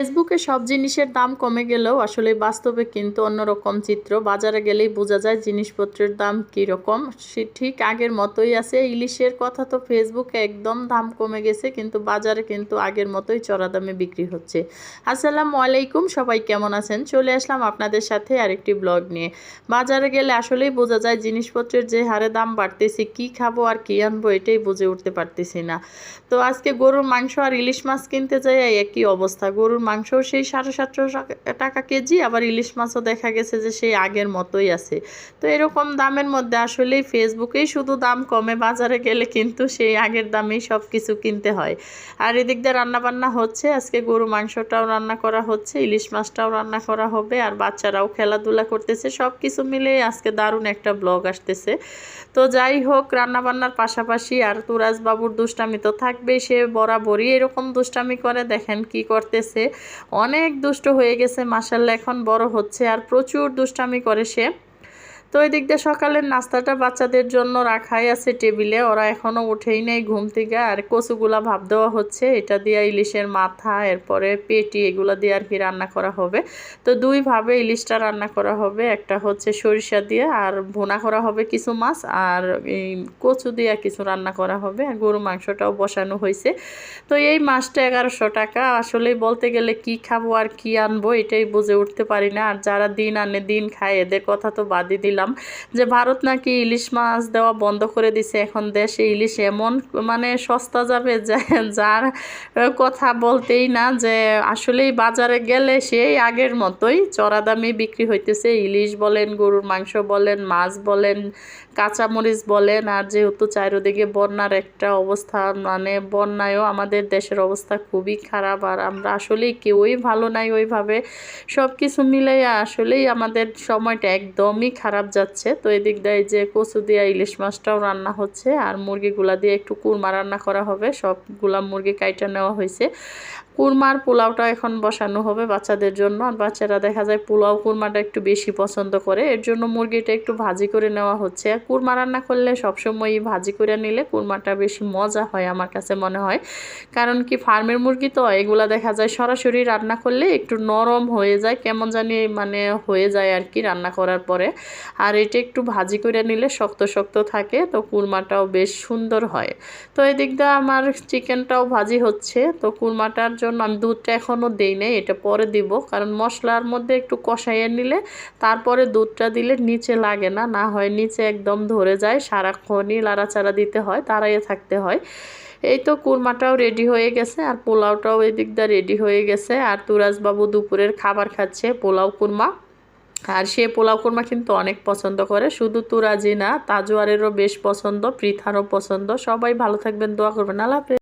ফেসবুকে সব জিনিসের দাম কমে গেলেও আসলে বাস্তবে কিন্তু অন্যরকম চিত্র। বাজারে গেলেই বোঝা যায় জিনিসপত্রের দাম কীরকম। সে ঠিক আগের মতোই আছে। ইলিশের কথা তো ফেসবুকে একদম দাম কমে গেছে, কিন্তু বাজারে কিন্তু আগের মতোই চড়া দামে বিক্রি হচ্ছে। আসসালামু আলাইকুম, সবাই কেমন আছেন? চলে আসলাম আপনাদের সাথে আরেকটি ব্লগ নিয়ে। বাজারে গেলে আসলেই বোঝা যায় জিনিসপত্রের যে হারে দাম বাড়তেছে, কি খাব আর কি আনব এটাই বুঝে উঠতে পারতেছি না। তো আজকে গরুর মাংস আর ইলিশ মাছ কিনতে যাই একই অবস্থা। গরুর মাংসও সেই সাড়ে সাতশো টাকা কেজি, আবার ইলিশ মাছও দেখা গেছে যে সেই আগের মতোই আছে। তো এরকম দামের মধ্যে আসলেই ফেসবুকেই শুধু দাম কমে, বাজারে গেলে কিন্তু সেই আগের দামেই সব কিছু কিনতে হয়। আর এদিক দিয়ে রান্নাবান্না হচ্ছে, আজকে গরু মাংসটাও রান্না করা হচ্ছে, ইলিশ মাছটাও রান্না করা হবে, আর বাচ্চারাও খেলাধুলা করতেছে সব কিছু মিলে আজকে দারুণ একটা ব্লগ আসতেছে। তো যাই হোক, রান্নাবান্নার পাশাপাশি আর তুরাজ বাবুর দুষ্টামি তো থাকবেই, সে বরাবরই এরকম দুষ্টামি করে, দেখেন কি করতেছে। অনেক দুষ্ট হয়ে গেছে মাসাল্লাহ এখন বড় হচ্ছে আর প্রচুর দুষ্টামি করে সে। তো ওই দিক দিয়ে সকালের নাস্তাটা বাচ্চাদের জন্য রাখাই আছে টেবিলে। ওরা এখনও উঠেই নেই ঘুম থেকে। আর কচুগুলা ভাব দেওয়া হচ্ছে। এটা দিয়ে ইলিশের মাথা, এরপরে পেটি, এগুলো দিয়ে আর কি রান্না করা হবে। তো দুইভাবে ইলিশটা রান্না করা হবে। একটা হচ্ছে সরিষা দিয়ে আর ভুনা করা হবে কিছু মাছ। আর এই কচু দিয়ে কিছু রান্না করা হবে। আর গরু মাংসটাও বসানো হয়েছে। তো এই মাছটা এগারোশো টাকা। আসলেই বলতে গেলে কি খাব আর কি আনব এটাই বুঝে উঠতে পারি না। আর যারা দিন আনে দিন খায়, এদের কথা তো বাদই দিলাম। শুনছিলাম যে ভারত নাকি ইলিশ মাছ দেওয়া বন্ধ করে দিছে। এখন দেশে ইলিশ এমন মানে সস্তা যাবে যার কথা বলতেই না যে আসলেই বাজারে গেলে সেই আগের মতোই চড়া দামে বিক্রি হইতেছে। ইলিশ বলেন, গরুর মাংস বলেন, মাছ বলেন, কাঁচামরিচ বলেন, আর যেহেতু চারিদিকে বন্যার একটা অবস্থা মানে বন্যায়ও আমাদের দেশের অবস্থা খুবই খারাপ। আর আমরা আসলেই কেউই ভালো নাই ওইভাবে। সব কিছু মিলাই আসলেই আমাদের সময়টা একদমই খারাপ যাচ্ছে। তো এদিক দিয়ে যে কচু দিয়ে ইলিশ মাছটাও রান্না হচ্ছে আর মুরগিগুলা দিয়ে একটু কুরমা রান্না করা হবে। সবগুলা মুরগি কাইটা নেওয়া হয়েছে। কুরমার পোলাওটা এখন বসানো হবে বাচ্চাদের জন্য। আর বাচ্চারা দেখা যায় পোলাও কুরমাটা একটু বেশি পছন্দ করে। এর জন্য মুরগিটা একটু ভাজি করে নেওয়া হচ্ছে। আর কুরমা রান্না করলে সবসময় ভাজি করে নিলে কুরমাটা বেশি মজা হয় আমার কাছে মনে হয়। কারণ কি ফার্মের মুরগি তো, এগুলা দেখা যায় সরাসরি রান্না করলে একটু নরম হয়ে যায়, কেমন জানি মানে হয়ে যায় আর কি রান্না করার পরে। আর এটা একটু ভাজি করে নিলে শক্ত শক্ত থাকে, তো কুরমাটাও বেশ সুন্দর হয়। তো এদিক দিয়ে আমার চিকেনটাও ভাজি হচ্ছে, তো কুরমাটার জন্য আমি দুধটা এখনও দেই নাই, এটা পরে দিব। কারণ মশলার মধ্যে একটু কষাইয়ে নিলে তারপরে দুধটা দিলে নিচে লাগে না না হয় নিচে একদম ধরে যায় সারাক্ষণই লাড়াচাড়া দিতে হয় দাঁড়াইয়ে থাকতে হয়। এই তো কুরমাটাও রেডি হয়ে গেছে, আর পোলাওটাও এদিক দিয়ে রেডি হয়ে গেছে। আর তুরাজবাবু দুপুরের খাবার খাচ্ছে, পোলাও কুরমা। আর সে পোলাও কোরমা কিন্তু অনেক পছন্দ করে। শুধু তুরাজি না তাজোয়ারেরও বেশ পছন্দ, পৃথারও পছন্দ। সবাই ভালো থাকবেন, দোয়া করবেন। আল্লাহ